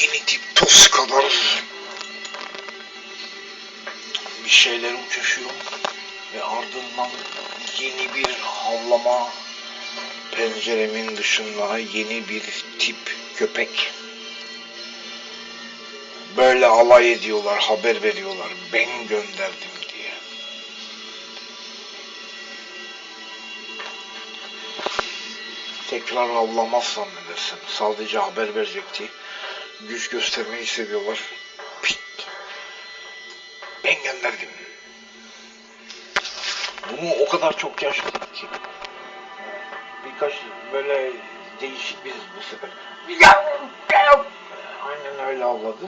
Yeni tip toz kadar. Bir şeyler uçuşuyorum ve ardından yeni bir havlama. Penceremin dışında yeni bir tip köpek. Böyle alay ediyorlar haber veriyorlar. Ben gönderdim diye. Tekrar avlamazsam ne dersin sadece haber verecekti güç göstermeyi seviyorlar. Pit. ben gönderdim bunu o kadar çok yaşadık ki. Birkaç böyle değişik bir bu sefer aynen öyle avladı.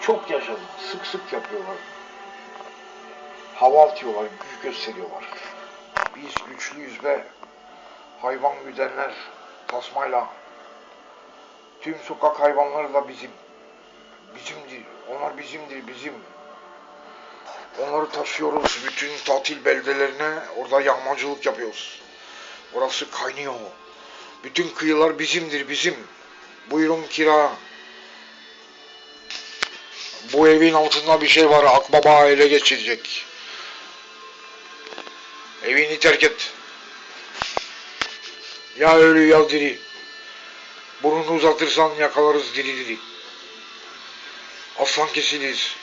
Çok yaşadım sık sık yapıyorlar. Hava atıyorlar güç gösteriyorlar. Biz güçlüyüz ve hayvan güdenler tasmayla tüm sokak hayvanları da bizim bizimdir onlar bizimdir bizim. Onları taşıyoruz bütün tatil beldelerine orada yağmacılık yapıyoruz. Orası kaynıyor. Bütün kıyılar bizimdir bizim. Buyurun kira. Bu evin altında bir şey var akbaba ele geçirecek. Evini terk et ya ölü ya diri. Burnunu uzatırsan yakalarız diri diri. Aslan kesilir.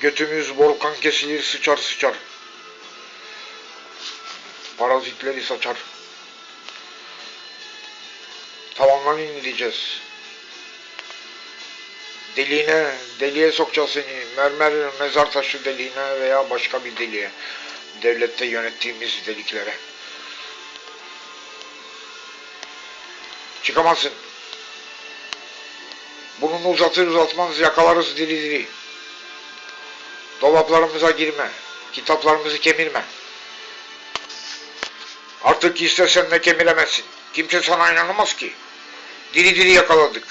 Götümüz volkan kesilir sıçar sıçar. Parazitleri saçar. Tavandan indireceğiz. Deliğine, deliğe sokacağız seni. Mermer mezar taşı deliğine veya başka bir deliğe. Devlette yönettiğimiz deliklere. Çıkamazsın. Burnunu uzatır uzatmaz yakalarız diri diri. Dolaplarımıza girme. Kitaplarımızı kemirme. Artık istesen de kemiremezsin. Kimse sana inanamaz ki. Diri diri yakaladık.